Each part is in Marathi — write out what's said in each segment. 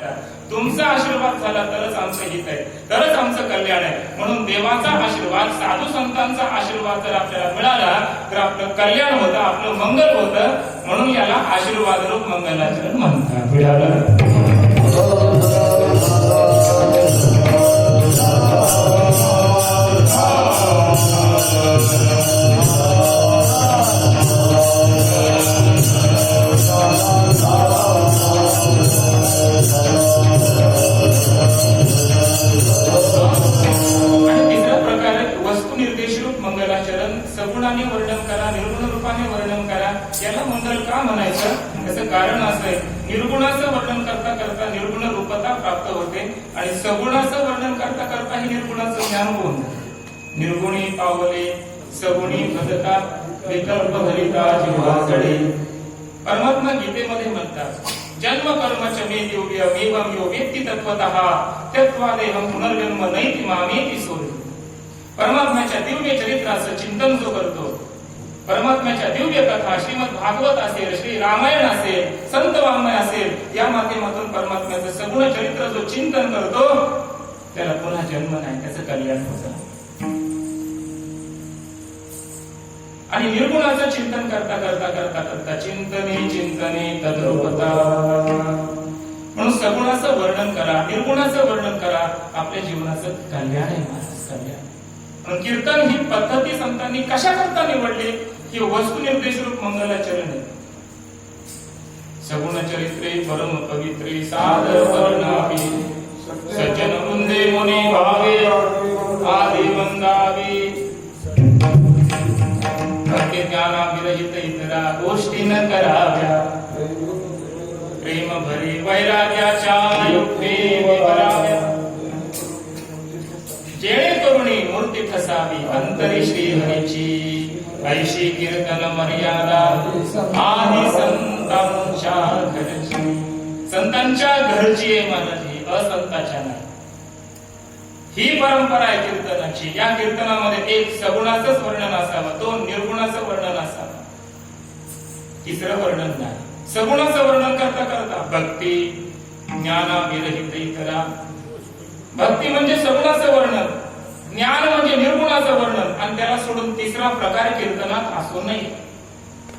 करा. तुमचा आशीर्वाद झाला तरच आमचं हित आहे. तरच आमचं कल्याण आहे. म्हणून देवाचा आशीर्वाद साधू संतांचा आशीर्वाद जर आपल्याला मिळाला तर आपलं कल्याण होतं आपलं मंगल होतं. म्हणून याला आशीर्वाद रूप मंगलाचरण म्हणतात. मिळालं? सगुणाने वर्णन करा निर्गुण रूपाने वर्णन करा. याला मंडल का म्हणायचं? त्याचं कारण असं आहे. निर्गुणाचं वर्णन करता करता निर्गुण रूपता प्राप्त होते. आणि सगुणाचं वर्णन करता करता हे निर्गुणाचं ज्ञान होऊन निर्गुणी पावले सगुणी भजता विकल्प भरिता जिव्हासडे परमात्मा गीतेमध्ये म्हणतात जन्म कर्म च मे दिव्य मेवम यो व्यक्ती तत्वत तत्वादेहम पुनर्जन्म नैति मामेति सोडी परमात्म्याच्या दिव्य चरित्राचं चिंतन जो करतो परमात्म्याच्या दिव्य कथा श्रीमद भागवत असेल श्री रामायण असेल संत वाङ्मय असेल या माध्यमातून परमात्म्याचं सगुण चरित्र जो चिंतन करतो त्याला पुन्हा जन्म नाही त्याचं कल्याण होत. आणि निर्गुणाचं चिंतन करता करता करता करता चिंतने चिंतने तद्रूपता. म्हणून सगुणाचं वर्णन करा निर्गुणाचं वर्णन करा आपल्या जीवनाचं कल्याण आहे महाराज. कल्याण कीर्तन ही पद्धती संतांनी कशा करता निवडली? की वस्तुनिर्देश रूप मंगलाचरण. आहे सगुण चरित्रे परम पवित्रे सादर वर्णावी सज्जन वृंदे मुनी भावे आदि वंदावी ज्ञाना विरहित इतरा गोष्टी न कराव्या। प्रेम भरे वैराग्याच्या युक्ते कराव्या भक्ती ठसावी अंतरी श्री हरीची ऐशी कीर्तन मर्यादा आधी संतांच्या घरची संतांच्या घरची आहे महाराजी असंताच्या नाही. ही परंपरा आहे कीर्तनाची. या कीर्तनामध्ये एक सगुणाचंच वर्णन असावं दोन निर्गुणाचं वर्णन असावं. तिसरं वर्णन नाही. सगुणाचं वर्णन करता करता भक्ती ज्ञाना विरहित इतरा भक्ती म्हणजे सगुणाचं वर्णन. ज्ञान म्हणजे निर्गुणाचं वर्णन आणि त्याला सोडून तिसरा प्रकार कीर्तनात असू नये.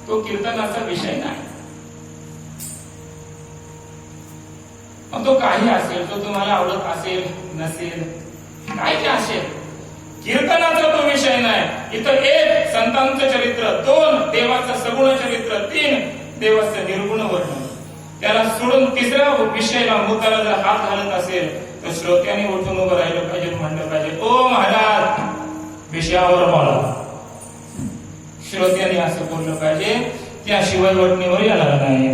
तो कीर्तनाचा विषय नाही. मग तो काही असेल तो तुम्हाला आवडत असेल नसेल काय ते असेल? कीर्तनाचा तो विषय नाही. इथं एक संतांचं चरित्र दोन देवाचं सगुण चरित्र तीन देवाचं निर्गुण वर्णन. त्याला सोडून तिसऱ्या विषयाला मुद्द्याला जर हात घालत असेल तर श्रोत्याने उठून उभं राहिलं पाहिजे म्हणलं पाहिजे ओ महाराज विषयावर बोला. श्रोत्याने असं बोललं पाहिजे त्याशिवाय वटणीवर येणार नाही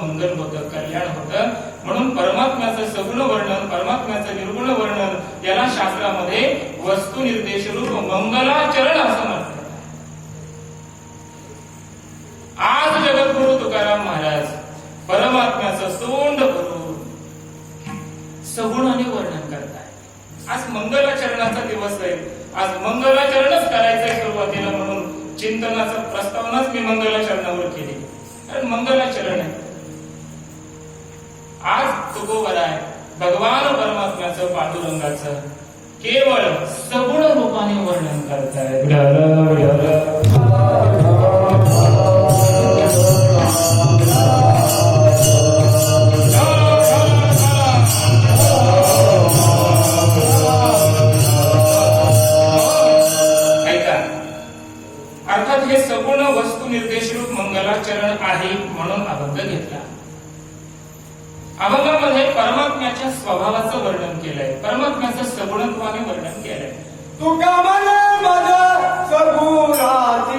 मंगल होतं कल्याण होतं. म्हणून परमात्म्याचं सगुण वर्णन परमात्म्याचं निर्गुण वर्णन याला शास्त्रामध्ये वस्तू निर्देश रूप मंगलाचरण असं म्हणतात. आज जगद्गुरु तुकाराम महाराज परमात्म्याचं सोंड भरून सगुणाने वर्णन करताय. आज मंगलाचरणाचा दिवस आहे. आज मंगलाचरणच करायचंय सुरुवातीला म्हणून चिंतनाचा प्रस्तावनाच मी मंगलाचरणावर केली. कारण मंगलाचरण आहे. आज तुकोबर आहे भगवान परमात्म्याचं पांडुरंगाचं केवळ सगुण रूपाने वर्णन करताय विडालं, विडालं. ऐका. अर्थात हे सगुण वस्तू निर्देश रूप मंगलाचरण आहे म्हणून अभंग घेतला. अभंगामध्ये परमात्म्याच्या स्वभावाचं वर्णन केलंय. परमात्म्याचं सगुणत्वाने वर्णन केलंय. तुका मन मज सगुणाच